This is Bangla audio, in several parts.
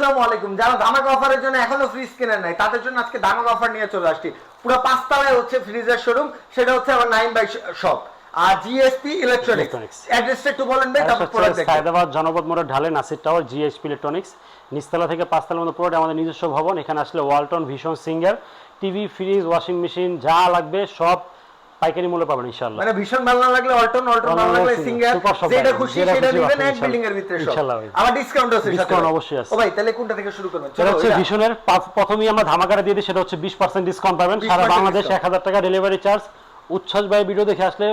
আসসালামু আলাইকুম। যারা ধামাকা অফারের জন্য এখনও ফ্রিজ কেনেন নাই তাদের জন্য আজকে ধামাকা অফার নিয়ে চলে আসছি। পুরো পাঁচতলায় হচ্ছে ফ্রিজের শোরুম সেটা হচ্ছে আমার নাইন বাই শপ আর জিএসপি ইলেকট্রনিক্স অ্যাড্রেসটা একটু বলেন ভাই তারপর প্রোডাক্ট সায়দাবাদ জনপদ মোড়ের ঢালে নাসির টাওয়ার জিএসপি ইলেকট্রনিক্স নিচতলা থেকে পাঁচতলার মধ্যে পুরোটা আমাদের নিজস্ব ভবন এখানে আসলে ওয়ালটন ভীষণ Singer TV fridge washing machine যা লাগবে সব পাইকারি মূল্য পাবেন ইনশাআল্লাহ। মানে ভীষণ ভালো না লাগলে অল্টন অল্টন ভালো লাগলে সিঙ্গার, যেটা খুশি সেটা নেবেন এক বিল্ডিং এর ভিতরে ইনশাআল্লাহ। ডিসকাউন্ট আছে ডিসকাউন্ট অবশ্যই আছে। ও ভাই তাহলে কোনটা থেকে শুরু করবেন? সেটা চলো, হচ্ছে ভীষণের প্রথমেই আমরা ধামাকাটা দিয়ে দিই সেটা হচ্ছে বিশ পার্সেন্ট ডিসকাউন্ট পাবেন। 20% সারা বাংলাদেশ discount। এক হাজার টাকা ডেলিভারি চার্জ উচ্ছ্বাস ভাই ভিডিও দেখে আসলে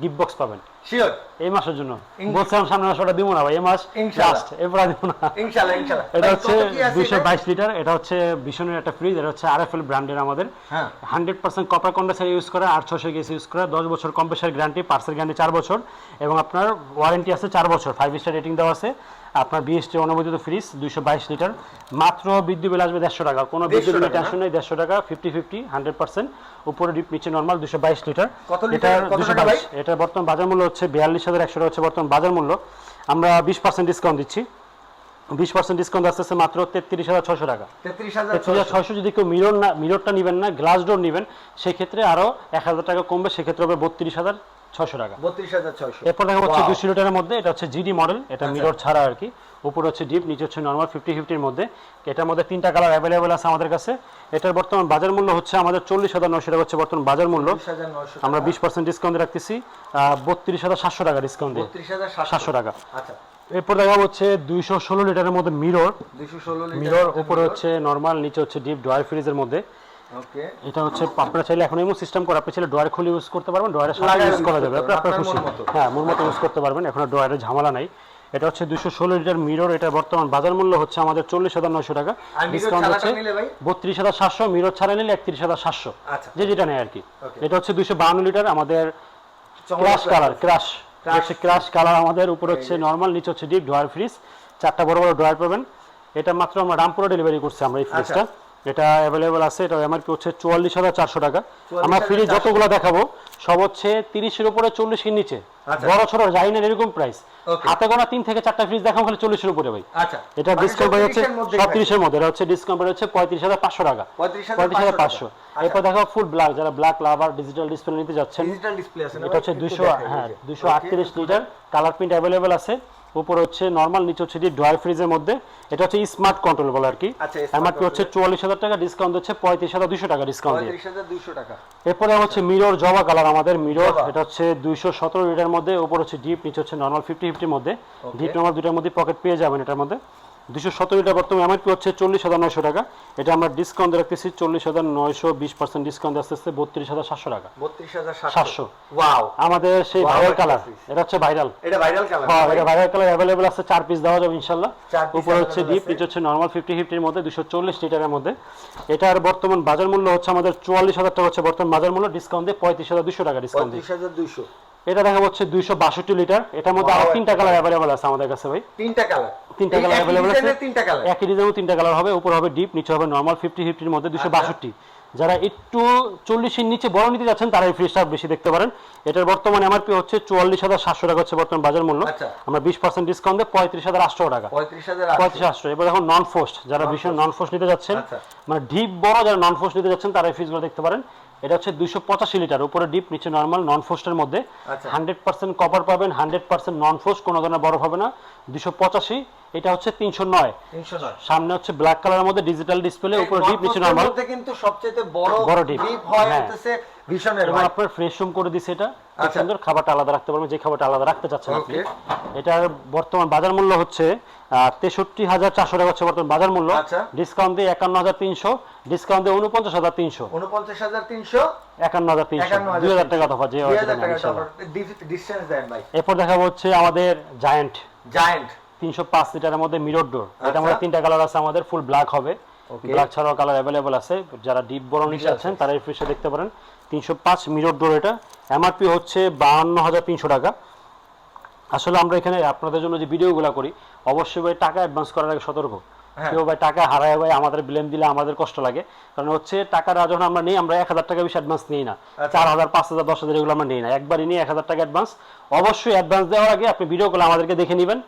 গিফট বক্স পাবেন। শিওর এই মাসের জন্য। বলছিলাম সামনে মাস ওটা দিব না ভাই এই মাস লাস্ট এরপর দিব না। ইনশাআল্লাহ ইনশাআল্লাহ এটা হচ্ছে কত কি আছে দুইশো এটা? বাইশ লিটার এটা হচ্ছে ভীষণের একটা ফ্রিজ এটা হচ্ছে আর এফ এল ব্র্যান্ডের আমাদের। হ্যাঁ। Hundred percent copper condenser use করা ইউজ করা বছর কম্প্রেসার গ্যারান্টি পার্সেল গ্যারান্টি বছর এবং আপনার ওয়ারেন্টি আছে বছর ফাইভ স্টার রেটিং দেওয়া আছে। আপনার বিএসটি অনুমোদিত ফ্রিজ দুইশো বাইশ লিটার। মাত্র বিদ্যুৎ বিল আসবে দেড়শো টাকা কোনো বিদ্যুৎ না? টেনশন নেই দেড়শো টাকা ফিফটি ফিফটি হান্ড্রেড পার্সেন্ট উপরে ডিপ নিচে নর্মাল দুশো বাইশ লিটার। দুশো বাইশ। এটার বর্তমান বাজার মূল্য হচ্ছে বিয়াল্লিশ হাজার একশো টাকা হচ্ছে বর্তমান বাজার মূল্য। আমরা বিশ পার্সেন্ট ডিসকাউন্ট দিচ্ছি। বিশ পার্সেন্ট ডিসকাউন্ট আসতেছে মাত্র তেত্রিশ হাজার ছশো টাকা। তেত্রিশ হাজার ছশো যদি কেউ মিরর না মিররটা নেবেন না গ্লাস ডোর নেবেন সেক্ষেত্রে আরও এক হাজার টাকা কমবে সেক্ষেত্রে হবে বত্রিশ হাজার ছশো টাকা। 32600 এরপর দেখা হচ্ছে দুশো লিটারের মধ্যে এটা হচ্ছে জিডি মডেল এটা মিরর ছাড়া আর কি। উপরে হচ্ছে ডিপ নিচে হচ্ছে নর্মাল ফিফটি ফিফটির মধ্যে। এটার মধ্যে তিনটা কালার অ্যাভেলেবেল আছে আমাদের কাছে। এটার বর্তমান বাজার মূল্য হচ্ছে আমাদের চল্লিশ হাজার নশো টাকা হচ্ছে বর্তমান বাজার মূল্য। আমরা বিশ পার্সেন্ট ডিসকাউন্ট রাখতেছি। বত্রিশ হাজার সাতশো টাকা ডিসকাউন্ট দিয়ে সাতশো। টাকা। আচ্ছা। এরপর দেখা হচ্ছে দুইশো ষোলো লিটারের মধ্যে মিরর 216 লিটার মিরর উপরে হচ্ছে নর্মাল নিচে হচ্ছে ডিপ ড্রয়ার ফ্রিজের মধ্যে। এটা হচ্ছে আপনারা চাইলে এখন এমন সিস্টেম করে আপনি চাইলে ড্রয়ার খুলে ইউজ করতে পারবেন। ড্রয়ারের সাথে ইউজ করা যাবে। আপনার খুশি হ্যাঁ মন মতো ইউজ করতে পারবেন। এখন ড্রয়ারের ঝামেলা নাই। এটা হচ্ছে দুশো ষোলো লিটার মিরর এটা বর্তমান বাজার মূল্য হচ্ছে আমাদের চল্লিশ হাজার নয়শো টাকা। ডিসকাউন্ট হচ্ছে বত্রিশ হাজার সাতশো মিরর ছাড়া নিলে একত্রিশ হাজার সাতশো। আচ্ছা। যে যেটা নেয় আর কি এটা হচ্ছে দুশো বাহান্ন লিটার আমাদের ক্রাশ কালার ক্রাশ। হচ্ছে ক্রাশ কালার আমাদের উপর হচ্ছে নর্মাল নিচে হচ্ছে ডিপ ড্রয়ার ফ্রিজ। চারটা বড় বড় ড্রয়ার পাবেন। এটা মাত্র আমরা রামপুরে ডেলিভারি করছি আমরা এই ফ্রিজটা। এটা অ্যাভেলেবল আছে এটা এমআরপি হচ্ছে চুয়াল্লিশ হাজার চারশো টাকা। আমরা 44,400 যতগুলো দেখাবো সব হচ্ছে তিরিশের উপরে চল্লিশের নিচে। আচ্ছা। বড় ছোট যাই এরকম প্রাইস হাতে গোনা তিন থেকে চারটা ফ্রিজ দেখাবো খালি চল্লিশের উপরে ভাই। আচ্ছা। এটা মানে ডিসকাউন্ট সব হচ্ছে 30 এর মধ্যে। ভাই। এটা হচ্ছে ডিসকাউন্ট হচ্ছে পঁয়ত্রিশ হাজার পাঁচশো টাকা। 35,500 পঁয়ত্রিশ হাজার পাঁচশো। এরপর দেখো ফুল ব্ল্যাক যারা ব্ল্যাক লাভার ডিজিটাল ডিসপ্লে নিতে যাচ্ছেন ডিজিটাল ডিসপ্লে আছে এটা হচ্ছে দুশো হ্যাঁ। দুশো আটত্রিশ লিটার কালার প্রিন্ট অ্যাভেলেবেল আছে। উপরে হচ্ছে নর্মাল নিচে হচ্ছে যে ফ্রিজের মধ্যে এটা হচ্ছে স্মার্ট কন্ট্রোল বলে আর কি। আচ্ছা, এমআরপি হচ্ছে চুয়াল্লিশ হাজার টাকা ডিসকাউন্ট হচ্ছে পঁয়ত্রিশ হাজার দুশো টাকা ডিসকাউন্ট দিয়ে। 35200 টাকা। এরপরে হচ্ছে মিরর জবা কালার আমাদের মিরর এটা হচ্ছে দুইশো সতেরো লিটার মধ্যে উপর হচ্ছে ডিপ নিচে হচ্ছে নর্মাল ফিফটি ফিফটির মধ্যে। ডিপ নর্মাল দুটার মধ্যে পকেট পেয়ে যাবেন এটার মধ্যে। দুশো সতেরো লিটার বর্তমানে এমআরপি হচ্ছে চল্লিশ হাজার নয়শো টাকা। এটা আমরা ডিসকাউন্ট রাখতেছি চল্লিশ হাজার নয়শো বিশ পার্সেন্ট ডিসকাউন্ট আস্তে আস্তে বত্রিশ হাজার সাতশো টাকা। 32700 সাতশো। ওয়াও আমাদের সেই ভাইরাল কালার এটা হচ্ছে ভাইরাল এটা ভাইরাল কালার হ্যাঁ এটা ভাইরাল কালার অ্যাভেলেবল আছে চার পিস দেওয়া যাবে ইনশাল্লাহ। উপরে হচ্ছে ডিপ। নিচে হচ্ছে নর্মাল ফিফটি ফিফটির মধ্যে দুশো চল্লিশ লিটারের মধ্যে। এটার বর্তমান বাজার মূল্য হচ্ছে আমাদের চুয়াল্লিশ হাজার টাকা হচ্ছে বর্তমান বাজার মূল্য ডিসকাউন্ট দিয়ে পঁয়ত্রিশ হাজার দুশো টাকা ডিসকাউন্ট দিয়ে। 35200 এটা দেখা দুইশো বাষট্টি লিটার। এটার মধ্যে আরও তিনটা কালার অ্যাভেলেবল আছে আমাদের কাছে ভাই। তিনটা কালার তিনটা কালার অ্যাভেলেবল আছে। তিনটা কালার একই ডিজাইনের তিনটা কালার হবে উপর হবে ডিপ নিচে হবে নর্মাল ফিফটি ফিফটির মধ্যে দুশো আচ্ছা। বাষট্টি। যারা একটু চল্লিশের নিচে বড় নিতে যাচ্ছেন তারা এই ফ্রিজটা বেশি দেখতে পারেন। এটার বর্তমান এমআরপি হচ্ছে চুয়াল্লিশ হাজার সাতশো টাকা হচ্ছে বর্তমান বাজার মূল্য। আচ্ছা। আমরা বিশ পার্সেন্ট ডিসকাউন্ট দিয়ে পঁয়ত্রিশ হাজার আটশো টাকা। 35000 পঁয়ত্রিশ আটশো। এবার এখন নন ফোস্ট যারা ভীষণ নন ফোস্ট নিতে যাচ্ছেন আচ্ছা। মানে ডিপ বড় যারা নন ফোস্ট নিতে যাচ্ছেন তারা এই ফ্রিজগুলো দেখতে পারেন। এটা হচ্ছে দুইশো পঁচাশি লিটার উপরে ডিপ নিচে নর্মাল নন ফোস্টের মধ্যে। হান্ড্রেড পার্সেন্ট কপার পাবেন হান্ড্রেড পার্সেন্ট নন ফোস্ট কোনো ধরনের বরফ হবে না দুশো পঁচাশি এটা হচ্ছে তিনশো নয়। 309 সামনে হচ্ছে ব্ল্যাক কালারের মধ্যে ডিজিটাল ডিসপ্লে উপরে ডিপ নিচে নর্মাল মধ্যে কিন্তু সবচেয়ে বড় বড় ডিপ হয় হ্যাঁ। হচ্ছে ভীষণের ভাই। আপনার ফ্রেশ রুম করে দিছে এটা। আচ্ছা। সুন্দর খাবারটা আলাদা রাখতে পারবেন যে খাবারটা আলাদা রাখতে চাচ্ছেন আপনি। এটার বর্তমান বাজার মূল্য হচ্ছে তেষট্টি হাজার চারশো টাকা হচ্ছে বর্তমান বাজার মূল্য। আচ্ছা। ডিসকাউন্ট দিয়ে একান্ন হাজার তিনশো ডিসকাউন্ট দিয়ে উনপঞ্চাশ হাজার তিনশো। 49300 একান্ন হাজার তিনশো। দুই হাজার টাকা তফা যে সেটা নেন ইনশাআল্লাহ। ডিসটেন্স দেন ভাই। এরপর দেখাবো হচ্ছে আমাদের জায়ান্ট জায়ান্ট তিনশো পাঁচ লিটারের মধ্যে মিরর ডোর এটা। আমাদের তিনটা কালার আছে আমাদের ফুল ব্ল্যাক হবে। ব্ল্যাক ছাড়াও কালার অ্যাভেলেবল আছে। যারা ডিপ বড় চাচ্ছেন তারা এই ফ্রিজটা দেখতে পারেন। তিনশো পাঁচ মিরর ডোর এটা। এমআরপি হচ্ছে বাহান্ন হাজার তিনশো টাকা। আসলে আমরা এখানে আপনাদের জন্য যে ভিডিওগুলো করি অবশ্যই ভাই টাকা অ্যাডভান্স করার আগে সতর্ক। হ্যাঁ। কেউ ভাই টাকা হারায় ভাই আমাদের ব্লেম দিলে আমাদের কষ্ট লাগে। কারণ হচ্ছে টাকাটা যখন আমরা নিই আমরা এক হাজার টাকা বেশি অ্যাডভান্স নিই না। আচ্ছা। চার হাজার পাঁচ হাজার দশ হাজার এগুলো আমরা নিই না। একবারই নিয়ে এক হাজার টাকা অ্যাডভান্স অবশ্যই অ্যাডভান্স দেওয়ার আগে আপনি ভিডিও করলে আমাদেরকে দেখে নেবেন।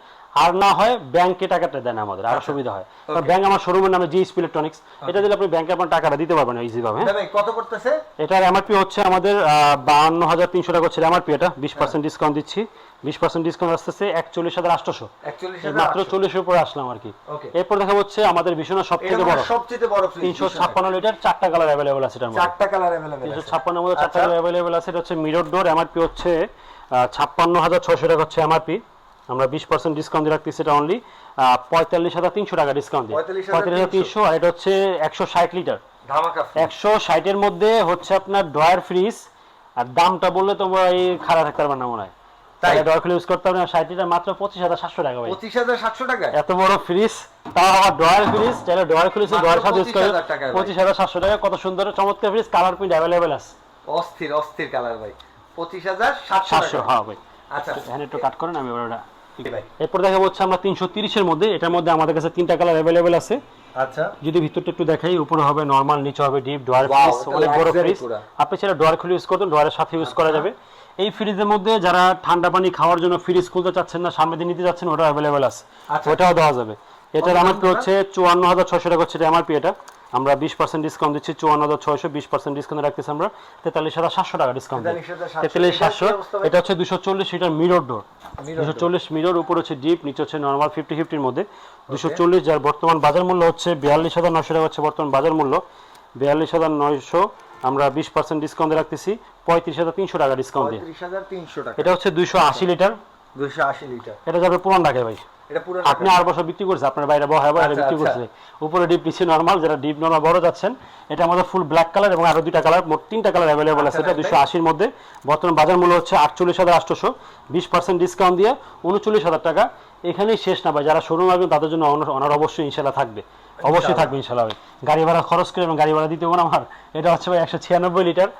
আর না হয় ব্যাংকে টাকাটা দেন আমাদের আরও সুবিধা হয়। ব্যাংক আমার শোরুমের নামে জিএস ইলেকট্রনিক্স এটা দিলে আপনি ব্যাংকে আপনার টাকাটা দিতে পারবেন ইজি ভাবে হ্যাঁ? কত করতেছে এটার এমআরপি হচ্ছে আমাদের বাহান্ন হাজার তিনশো টাকা হচ্ছে এমআরপি এটা বিশ পার্সেন্ট ডিসকাউন্ট দিচ্ছি। বিশ পার্সেন্ট ডিসকাউন্ট আসতেছে একচল্লিশ হাজার আটশোশো। মাত্র চল্লিশের উপরে আসলাম আর কি। এরপর দেখা হচ্ছে আমাদের ভীষণ সব থেকে বড়। সবচেয়ে বড় তিনশো ছাপ্পান্ন লিটার চারটা কালার অ্যাভেলেবল আছে এটার চারটা কালার তিনশো ছাপ্পান্ন মধ্যে চারটা কালার অ্যাভেলেবল আছে এটা হচ্ছে মিরর ডোর এমআরপি হচ্ছে ছাপ্পান্ন হাজার ছশো টাকা হচ্ছে এমআরপি আমরা বিশ পার্সেন্ট ডিসকাউন্ট দিয়ে রাখতেছি এটা অনলি পঁয়তাল্লিশ হাজার তিনশো টাকা ডিসকাউন্ট দিয়ে। পঁয়তাল্লিশ হাজার তিনশো আর এটা হচ্ছে একশো ষাট লিটার একশো ষাটের মধ্যে হচ্ছে আপনার ড্রয়ার ফ্রিজ আর দামটা বললে তোমরা এই খারাপ থাকতে পারবে না মনে হয়। তাই? তাই ড্রয়ার ইউজ করতে হবে না ষাট লিটার মাত্র পঁচিশ হাজার সাতশো টাকা ভাই। পঁচিশ হাজার সাতশো টাকা এত বড় ফ্রিজ তাও আবার ড্রয়ার ফ্রিজ চাইলে ড্রয়ার খুলেছে মাত্র ড্রয়ার সাথে ইউজ করে 25,000 টাকায় ভাই। পঁচিশ হাজার সাতশো টাকা কত সুন্দর চমৎকার ফ্রিজ কালার প্রিন্ট অ্যাভেলেবেল আছে। অস্থির অস্থির কালার ভাই। পঁচিশ হাজার সাতশো সাতশো হ্যাঁ ভাই। আচ্ছা। একটু কাট করেন আমি ওটা এরপর দেখা হচ্ছে আমরা তিনশো তিরিশের মধ্যে। এটার মধ্যে আমাদের কাছে তিনটা কালার অ্যাভেলেবেল আছে। আচ্ছা। যদি ভিতরটা একটু দেখাই উপরে হবে নর্মাল নিচে হবে ডিপ ডোয়ার ফ্রিজ এটা অনেক বড় ফ্রিজ আপনি সেটা ডোয়ার খুলে ইউজ করতেন ডোয়ারের সাথে ইউজ করা যাবে। এই ফ্রিজের মধ্যে যারা ঠান্ডা পানি খাওয়ার জন্য ফ্রিজ খুলতে চাচ্ছেন না সামনে দিয়ে নিতে যাচ্ছেন ওটা অ্যাভেলেবেল আছে। আচ্ছা। ওটাও দেওয়া যাবে। এটার আমার হচ্ছে চুয়ান্ন হাজার ছয়শো টাকা হচ্ছে এমআরপি এটা। আমরা বিশ পার্সেন্ট ডিসকাউন্ট দিচ্ছি চুয়ান্ন হাজার ছয়শো বিশ পার্সেন্ট ডিসকাউন্ট রাখতেছি আমরা। তেতাল্লিশ হাজার সাতশো টাকা ডিসকাউন্ট তেতাল্লিশ সাতশো। এটা হচ্ছে দুশো চল্লিশ লিটার মিরর ডোর দুশো চল্লিশ মিরর উপর হচ্ছে ডিপ নিচে হচ্ছে নর্মাল ফিফটি ফিফটির মধ্যে। দুশো চল্লিশ যার বর্তমান বাজার মূল্য হচ্ছে বিয়াল্লিশ হাজার নয়শো টাকা হচ্ছে বর্তমান বাজার মূল্য। বিয়াল্লিশ হাজার নয়শো আমরা বিশ পার্সেন্ট ডিসকাউন্ট রাখতেছি পঁয়ত্রিশ হাজার তিনশো টাকা ডিসকাউন্ট দিয়ে এটা হচ্ছে দুইশো আশি লিটার। দুশো আশি লিটার। এটা যাবে পুরান ঢাকায় ভাই। আপনি আর বছর বিক্রি করছে আপনার বাইরে বহায় বহায় আচ্ছা, বিক্রি আচ্ছা। করছে। উপরে ডিপ নিচে নর্মাল যেটা ডিপ নর্মাল বড় যাচ্ছেন এটা আমাদের ফুল ব্ল্যাক কালার এবং আরও দুইটা কালার মোট তিনটা কালার অ্যাভেলেবল আছে আচ্ছা, এটা দুশো আশির মধ্যে। বর্তমান বাজার মূল্য হচ্ছে আটচল্লিশ হাজার আটশোশো বিশ পার্সেন্ট ডিসকাউন্ট দিয়ে উনচল্লিশ হাজার টাকা। এখানেই শেষ না ভাই যারা শোরুম আসবেন তাদের জন্য অনার অনার অবশ্যই ইনশাল্লাহ থাকবে। অবশ্যই থাকবে ইনশাল্লাহ গাড়ি ভাড়া খরচ করে এবং গাড়ি ভাড়া দিতে হবে না আমার। এটা হচ্ছে ভাই একশো ছিয়ানব্বই লিটার।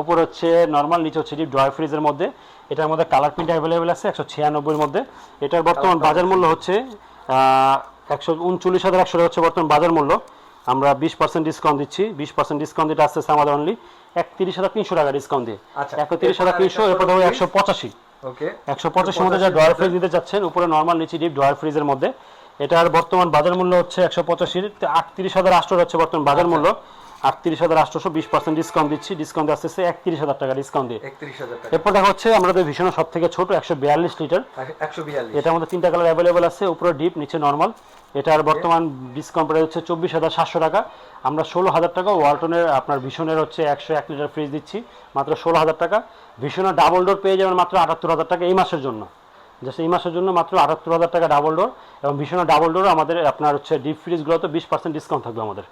উপর হচ্ছে নর্মাল নিচে হচ্ছে ডিপ ড্রয়ার ফ্রিজের মধ্যে। এটার মধ্যে কালার প্রিন্ট অ্যাভেলেবেল আছে একশো ছিয়ানব্বইয়ের মধ্যে। এটার বর্তমান বাজার মূল্য হচ্ছে একশো উনচল্লিশ হাজার একশো হচ্ছে বর্তমান বাজার মূল্য। আমরা বিশ পার্সেন্ট ডিসকাউন্ট দিচ্ছি। বিশ পার্সেন্ট ডিসকাউন্ট দিতে আসতেছে আমাদের অনলি একত্রিশ হাজার তিনশো টাকা ডিসকাউন্ট দিয়ে। আচ্ছা, একত্রিশ হাজার তিনশো এরপর হবে একশো পঁচাশি। একশো পঁচাশি মধ্যে যা ড্রয়ার ফ্রিজ দিতে চাচ্ছেন উপরে নর্মাল নিচে ডিপ ড্রয়ার ফ্রিজের মধ্যে। এটার বর্তমান বাজার মূল্য হচ্ছে একশো পঁচাশির আটত্রিশ হাজার আটশো হচ্ছে বর্তমান বাজার মূল্য। আটত্রিশ হাজার আটশোশো বিশ পার্সেন্ট ডিসকাউন্ট দিচ্ছি। ডিসকাউন্ট আসতেছে একত্রিশ হাজার টাকা ডিসকাউন্ট দিয়ে একত্রিশ হাজার এরপর দেখা হচ্ছে আমাদের ভীষণ সব থেকে ছোট একশো বিয়াল্লিশ লিটার একশো বিয়াল্লিশ। এটার মধ্যে তিনটা কালার অ্যাভেলেবল আছে উপরে ডিপ নিচে নর্মাল এটার বর্তমান ডিসকাউন্ট প্রাইস হচ্ছে চব্বিশ হাজার সাতশো টাকা। আমরা ষোলো হাজার টাকা ওয়ালটনের আপনার ভীষণের হচ্ছে একশো এক লিটার ফ্রিজ দিচ্ছি মাত্র ষোলো হাজার টাকা। ভীষণের ডাবল ডোর পেয়ে যাবেন মাত্র আটাত্তর হাজার টাকা এই মাসের জন্য। জাস্ট এই মাসের জন্য মাত্র আটাত্তর হাজার টাকা ডাবল ডোর এবং ভীষণের ডাবল ডোর আমাদের আপনার হচ্ছে ডিপ ফ্রিজগুলোতে বিশ পার্সেন্ট ডিসকাউন্ট থাকবে আমাদের।